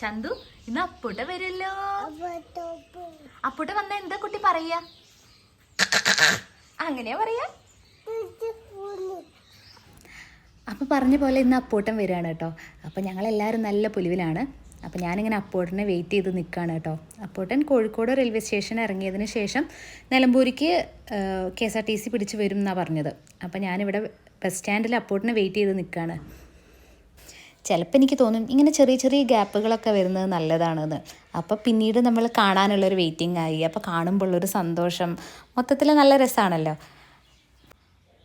ചന്തു ഇന്ന് അപ്പൂട്ട വരുമല്ലോ അപ്പൂട്ട വന്ന എന്താ കുട്ടി പറയാ? അങ്ങനെയാ പറയാ? അപ്പോൾ പറഞ്ഞ പോലെ ഇന്ന് അപ്പൂട്ടൻ വരികയാണ് കേട്ടോ. ഞങ്ങൾ എല്ലാരും നല്ല പുലിവിലാണ്. അപ്പോൾ ഞാനിങ്ങനെ അപ്പോട്ടനെ വെയിറ്റ് ചെയ്ത് നിൽക്കുകയാണ് കേട്ടോ. അപ്പോട്ടൻ കോഴിക്കോട് റെയിൽവേ സ്റ്റേഷൻ ഇറങ്ങിയതിന് ശേഷം നിലമ്പൂരിക്ക് K S R T C പിടിച്ച് വരും എന്നാണ് പറഞ്ഞത്. അപ്പോൾ ഞാനിവിടെ ബസ് സ്റ്റാൻഡിൽ അപ്പോട്ടനെ വെയിറ്റ് ചെയ്ത് നിൽക്കുകയാണ് ചിലപ്പോൾ എനിക്ക് തോന്നും ഇങ്ങനെ ചെറിയ ചെറിയ ഗ്യാപ്പുകളൊക്കെ വരുന്നത് നല്ലതാണെന്ന്. അപ്പോൾ പിന്നീട് നമ്മൾ കാണാനുള്ളൊരു വെയിറ്റിംഗ് ആയി. അപ്പോൾ കാണുമ്പോഴുള്ളൊരു സന്തോഷം. മൊത്തത്തിൽ നല്ല രസമാണല്ലോ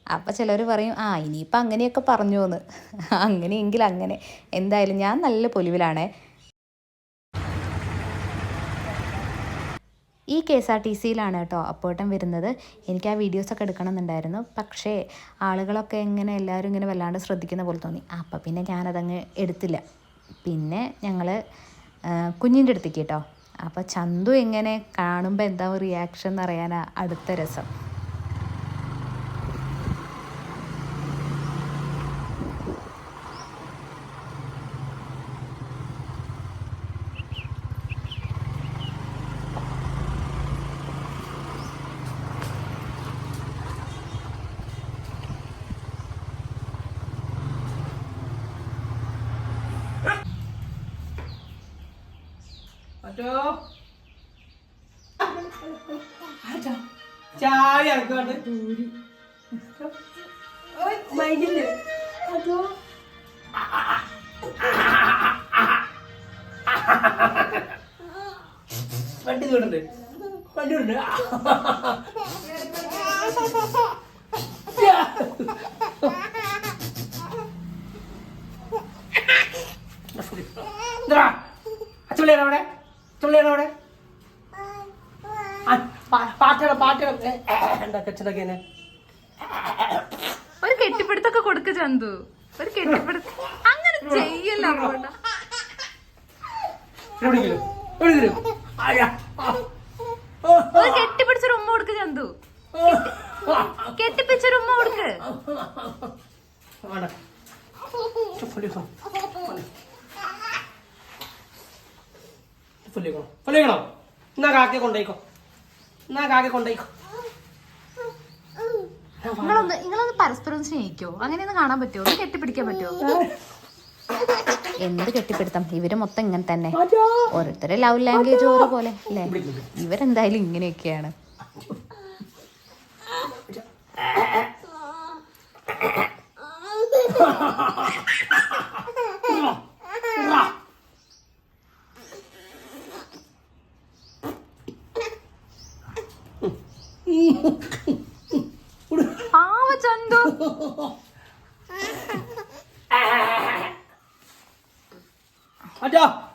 അപ്പോൾ ചിലർ പറയും ആ ഇനിയിപ്പോൾ അങ്ങനെയൊക്കെ പറഞ്ഞു എന്ന് അങ്ങനെയെങ്കിൽ അങ്ങനെ. എന്തായാലും ഞാൻ നല്ല പൊലിവിലാണേ. കെ എസ് ആർ ടി സിയിലാണ് കേട്ടോ അപ്പോട്ടം വരുന്നത്. എനിക്ക് ആ വീഡിയോസൊക്കെ എടുക്കണമെന്നുണ്ടായിരുന്നു. പക്ഷേ ആളുകളൊക്കെ ഇങ്ങനെ എല്ലാവരും ഇങ്ങനെ വല്ലാണ്ട് ശ്രദ്ധിക്കുന്ന പോലെ തോന്നി. അപ്പോൾ പിന്നെ ഞാനതങ്ങ് എടുത്തില്ല. പിന്നെ ഞങ്ങൾ കുഞ്ഞിന്റെ അടുത്തേക്ക് കേട്ടോ. അപ്പോൾ ചന്തു എങ്ങനെ കാണുമ്പോൾ എന്താ റിയാക്ഷൻ എന്നറിയാനാണ് അടുത്ത രസം. മറ്റോ ചായ ഇറക്കാണ്ട് മൈൻഡിൽ അതോ? വണ്ടി വീടുണ്ട് വണ്ടി എന്താ അച്ചുള്ളിയാണ് അവിടെ? അച്ചുള്ളിയാണ് അവിടെ? പാട്ടണം പാട്ടണം എന്താ കച്ചടക്കേനെ ഒരു കെട്ടിപ്പിടുത്തൊക്കെ കൊടുക്ക ചന്തു. ഒരു കെട്ടിപ്പിടുത്തം. അങ്ങനെ ചെയ്യല്ല ഒരു കെട്ടിപ്പിടിച്ചൊരു ഉമ്മ കൊടുക്ക് ചന്തു. കെട്ടിപ്പിടിച്ചൊരു ഉമ്മ കൊടുക്ക് വേണ്ട ഫുള്ളിക്കോ ഫുള്ളിക്കണോ? ഫുള്ളിക്കണോ? എന്നാ കാക്കെ കൊണ്ടോയിക്കോ. എന്നാ കാക്കെ കൊണ്ടോയിക്കോ. നിങ്ങളൊന്ന് നിങ്ങളൊന്ന് പരസ്പരം സ്നേഹിക്കോ. അങ്ങനെയൊന്ന് കാണാൻ പറ്റുമോ? ഒന്ന് കെട്ടിപ്പിടിക്കാൻ പറ്റുമോ? എന്ത് കെട്ടിപ്പിടുത്തം? ഇവർ മൊത്തം ഇങ്ങനെ തന്നെ. ഓരോരുത്തരെ ലവ് ലാംഗ്വേജ് ഓരോ പോലെ അല്ലേ? ഇവരെന്തായാലും ഇങ്ങനെയൊക്കെയാണ്. ఆమె చందు 앉아